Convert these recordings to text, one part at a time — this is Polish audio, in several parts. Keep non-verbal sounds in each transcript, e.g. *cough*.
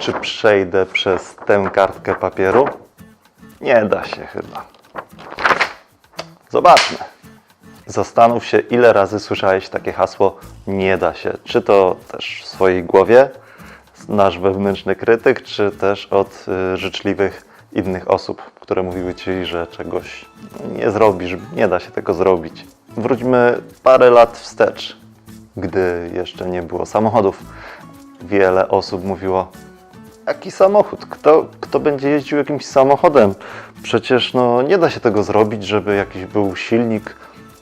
Czy przejdę przez tę kartkę papieru? Nie da się chyba. Zobaczmy. Zastanów się, ile razy słyszałeś takie hasło nie da się. Czy to też w swojej głowie, nasz wewnętrzny krytyk, czy też od y, życzliwych innych osób, które mówiły ci, że czegoś nie zrobisz, nie da się tego zrobić. Wróćmy parę lat wstecz, gdy jeszcze nie było samochodów. Wiele osób mówiło, Jaki samochód? Kto, kto będzie jeździł jakimś samochodem? Przecież no, nie da się tego zrobić, żeby jakiś był silnik,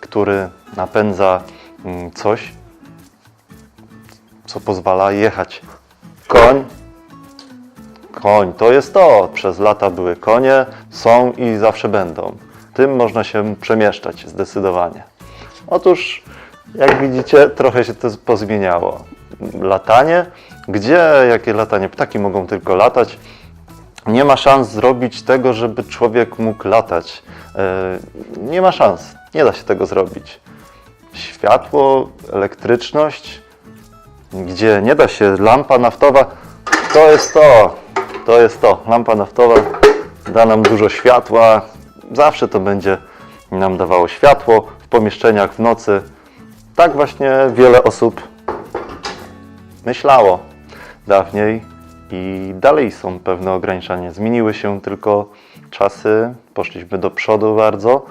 który napędza mm, coś, co pozwala jechać. Koń. Koń, to jest to. Przez lata były konie, są i zawsze będą. Tym można się przemieszczać zdecydowanie. Otóż, jak widzicie, trochę się to pozmieniało. Latanie, gdzie jakie latanie? Ptaki mogą tylko latać. Nie ma szans zrobić tego, żeby człowiek mógł latać. E, Nie ma szans, nie da się tego zrobić. Światło, elektryczność, gdzie nie da się, lampa naftowa, to jest to, to jest to. Lampa naftowa da nam dużo światła, zawsze to będzie nam dawało światło w pomieszczeniach w nocy. Tak właśnie wiele osób myślało dawniej i dalej są pewne ograniczenia. Zmieniły się tylko czasy, poszliśmy do przodu bardzo,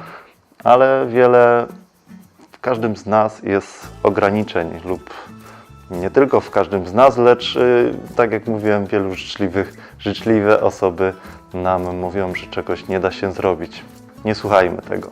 ale wiele w każdym z nas jest ograniczeń lub nie tylko w każdym z nas, lecz y, tak jak mówiłem, wielu życzliwych, życzliwe osoby nam mówią, że czegoś nie da się zrobić. Nie słuchajmy tego.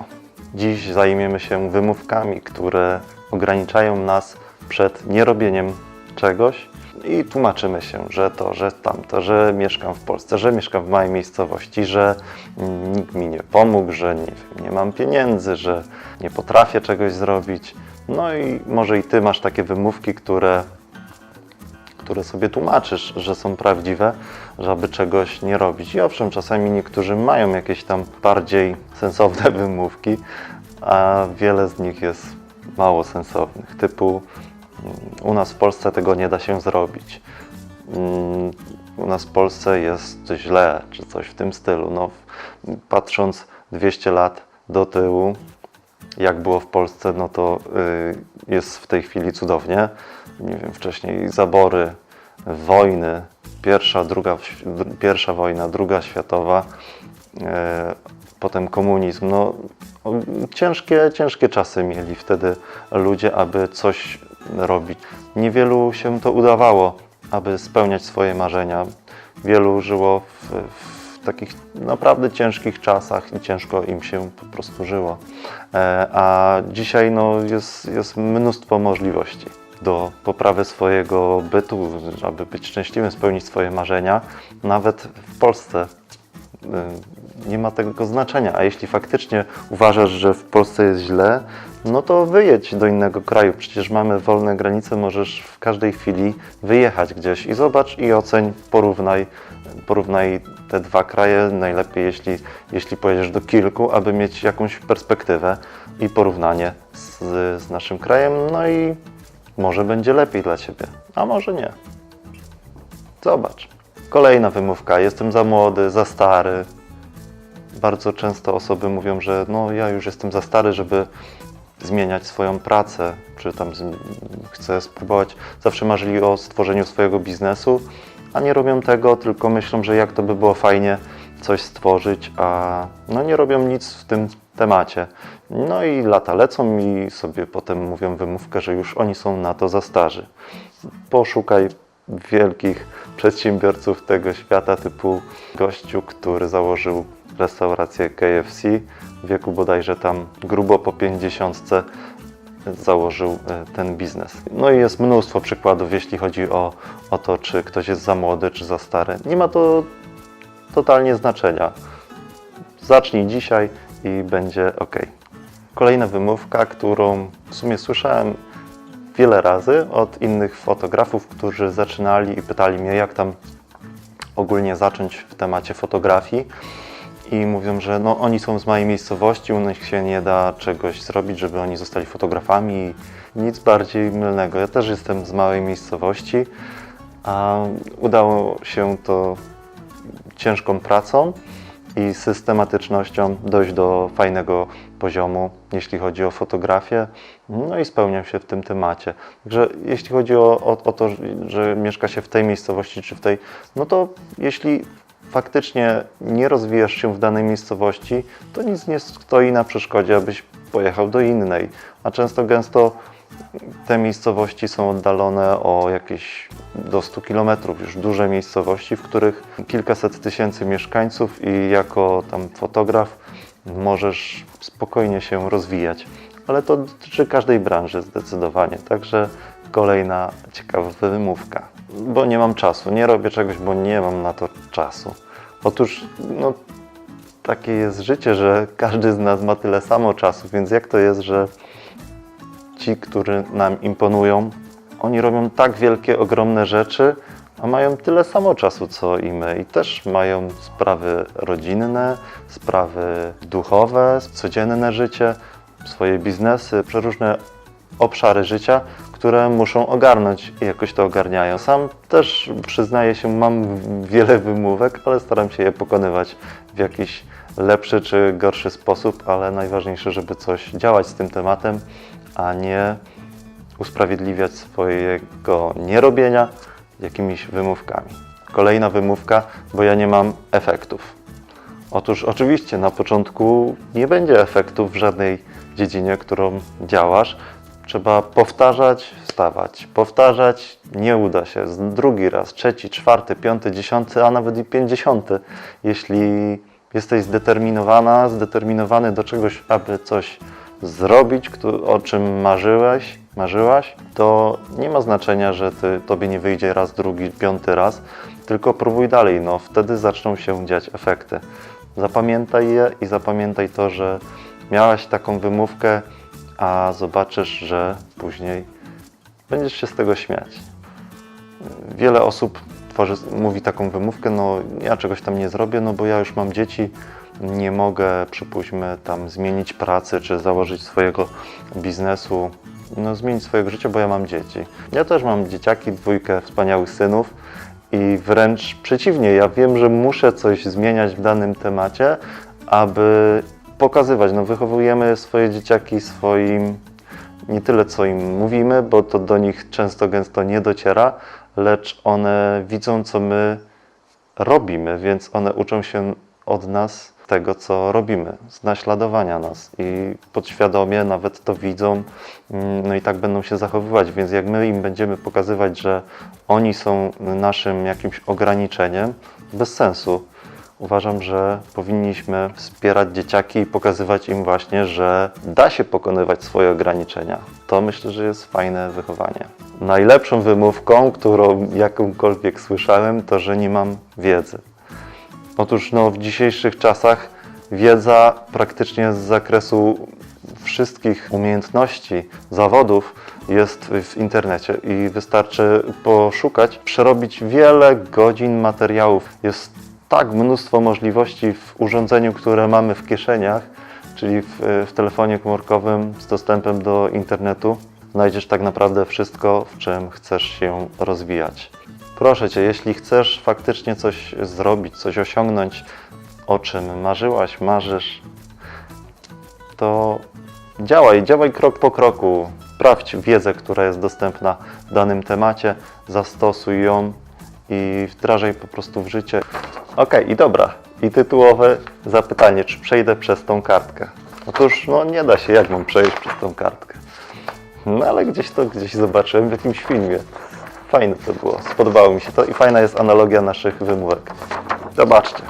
Dziś zajmiemy się wymówkami, które ograniczają nas przed nierobieniem czegoś i tłumaczymy się, że to, że tamto, że mieszkam w Polsce, że mieszkam w małej miejscowości, że mm, nikt mi nie pomógł, że nie, nie mam pieniędzy, że nie potrafię czegoś zrobić. No i może i ty masz takie wymówki, które, które sobie tłumaczysz, że są prawdziwe, żeby czegoś nie robić. I owszem, czasami niektórzy mają jakieś tam bardziej sensowne *laughs* wymówki, a wiele z nich jest mało sensownych, typu u nas w Polsce tego nie da się zrobić. Mm, U nas w Polsce jest źle, czy coś w tym stylu. No, patrząc 200 lat do tyłu, jak było w Polsce, no to y, jest w tej chwili cudownie. Nie wiem, wcześniej zabory, wojny, pierwsza, druga, dr- pierwsza wojna, druga światowa, y, potem komunizm. No, ciężkie, ciężkie czasy mieli wtedy ludzie, aby coś robić. Niewielu się to udawało, aby spełniać swoje marzenia. Wielu żyło w, w takich naprawdę ciężkich czasach i ciężko im się po prostu żyło. E, A dzisiaj no, jest, jest mnóstwo możliwości do poprawy swojego bytu, aby być szczęśliwym, spełnić swoje marzenia. Nawet w Polsce nie ma tego znaczenia. A jeśli faktycznie uważasz, że w Polsce jest źle, no to wyjedź do innego kraju. Przecież mamy wolne granice, możesz w każdej chwili wyjechać gdzieś i zobacz i oceń, porównaj, porównaj te dwa kraje. Najlepiej, jeśli, jeśli pojedziesz do kilku, aby mieć jakąś perspektywę i porównanie z, z naszym krajem. No i może będzie lepiej dla Ciebie, a może nie. Zobacz. Kolejna wymówka. Jestem za młody, za stary. Bardzo często osoby mówią, że no ja już jestem za stary, żeby zmieniać swoją pracę, czy tam chcę spróbować. Zawsze marzyli o stworzeniu swojego biznesu, a nie robią tego, tylko myślą, że jak to by było fajnie coś stworzyć, a no nie robią nic w tym temacie. No i lata lecą i sobie potem mówią wymówkę, że już oni są na to za starzy. Poszukaj wielkich przedsiębiorców tego świata, typu gościu, który założył restaurację KFC w wieku bodajże tam grubo po 50 założył e, ten biznes. No i jest mnóstwo przykładów, jeśli chodzi o, o to, czy ktoś jest za młody, czy za stary. Nie ma to totalnie znaczenia. Zacznij dzisiaj i będzie ok. Kolejna wymówka, którą w sumie słyszałem wiele razy od innych fotografów, którzy zaczynali i pytali mnie, jak tam ogólnie zacząć w temacie fotografii. I mówią, że no, oni są z małej miejscowości, u nich się nie da czegoś zrobić, żeby oni zostali fotografami. Nic bardziej mylnego. Ja też jestem z małej miejscowości, a udało się to ciężką pracą i systematycznością dojść do fajnego poziomu, jeśli chodzi o fotografię, no i spełniam się w tym temacie. Także jeśli chodzi o, o, o to, że mieszka się w tej miejscowości czy w tej, no to jeśli faktycznie nie rozwijasz się w danej miejscowości, to nic nie stoi na przeszkodzie, abyś pojechał do innej. A często gęsto te miejscowości są oddalone o jakieś do 100 km, już duże miejscowości, w których kilkaset tysięcy mieszkańców i jako tam fotograf możesz spokojnie się rozwijać. Ale to dotyczy każdej branży zdecydowanie. Także kolejna ciekawa wymówka. Bo nie mam czasu, nie robię czegoś, bo nie mam na to czasu. Otóż, no, takie jest życie, że każdy z nas ma tyle samo czasu, więc jak to jest, że ci, którzy nam imponują, oni robią tak wielkie, ogromne rzeczy, a mają tyle samo czasu co i my. I też mają sprawy rodzinne, sprawy duchowe, codzienne życie, swoje biznesy, przeróżne obszary życia, które muszą ogarnąć i jakoś to ogarniają. Sam też przyznaję się, mam wiele wymówek, ale staram się je pokonywać w jakiś lepszy czy gorszy sposób, ale najważniejsze, żeby coś działać z tym tematem, a nie usprawiedliwiać swojego nierobienia jakimiś wymówkami. Kolejna wymówka, bo ja nie mam efektów. Otóż oczywiście na początku nie będzie efektów w żadnej dziedzinie, którą działasz. Trzeba powtarzać, stawać, powtarzać, nie uda się. Drugi raz, trzeci, czwarty, piąty, dziesiąty, a nawet i pięćdziesiąty. Jeśli jesteś zdeterminowana, zdeterminowany do czegoś, aby coś zrobić, o czym marzyłeś, marzyłaś, to nie ma znaczenia, że ty, tobie nie wyjdzie raz, drugi, piąty raz, tylko próbuj dalej, no wtedy zaczną się dziać efekty. Zapamiętaj je i zapamiętaj to, że miałaś taką wymówkę, a zobaczysz, że później będziesz się z tego śmiać. Wiele osób mówi taką wymówkę, no ja czegoś tam nie zrobię, no bo ja już mam dzieci, nie mogę, przypuśćmy, tam zmienić pracy, czy założyć swojego biznesu, no zmienić swojego życia, bo ja mam dzieci. Ja też mam dzieciaki, dwójkę wspaniałych synów i wręcz przeciwnie, ja wiem, że muszę coś zmieniać w danym temacie, aby pokazywać, no wychowujemy swoje dzieciaki swoim nie tyle co im mówimy, bo to do nich często gęsto nie dociera, lecz one widzą, co my robimy, więc one uczą się od nas tego, co robimy, z naśladowania nas i podświadomie nawet to widzą, mm, no i tak będą się zachowywać, więc jak my im będziemy pokazywać, że oni są naszym jakimś ograniczeniem, bez sensu. Uważam, że powinniśmy wspierać dzieciaki i pokazywać im właśnie, że da się pokonywać swoje ograniczenia. To myślę, że jest fajne wychowanie. Najlepszą wymówką, którą jakąkolwiek słyszałem, to, że nie mam wiedzy. Otóż no, w dzisiejszych czasach wiedza praktycznie z zakresu wszystkich umiejętności, zawodów jest w internecie i wystarczy poszukać, przerobić wiele godzin materiałów. Jest tak mnóstwo możliwości w urządzeniu, które mamy w kieszeniach, czyli w, w telefonie komórkowym z dostępem do internetu. Znajdziesz tak naprawdę wszystko, w czym chcesz się rozwijać. Proszę Cię, jeśli chcesz faktycznie coś zrobić, coś osiągnąć, o czym marzyłaś, marzysz, to działaj, działaj krok po kroku. Sprawdź wiedzę, która jest dostępna w danym temacie, zastosuj ją i wdrażaj po prostu w życie. Ok, i dobra. I tytułowe zapytanie, czy przejdę przez tą kartkę? Otóż, no nie da się, jak mam przejść przez tą kartkę. No ale gdzieś to gdzieś zobaczyłem w jakimś filmie. Fajne to było, spodobało mi się to i fajna jest analogia naszych wymówek. Zobaczcie.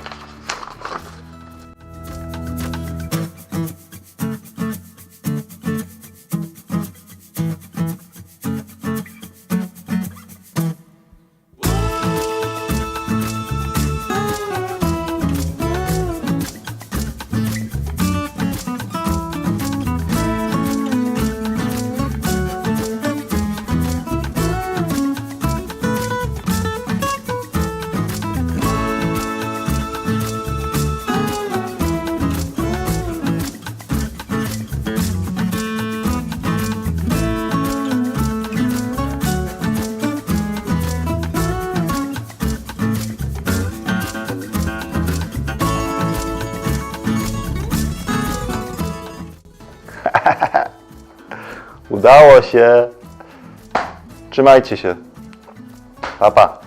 Udało się. Trzymajcie się. Pa, pa.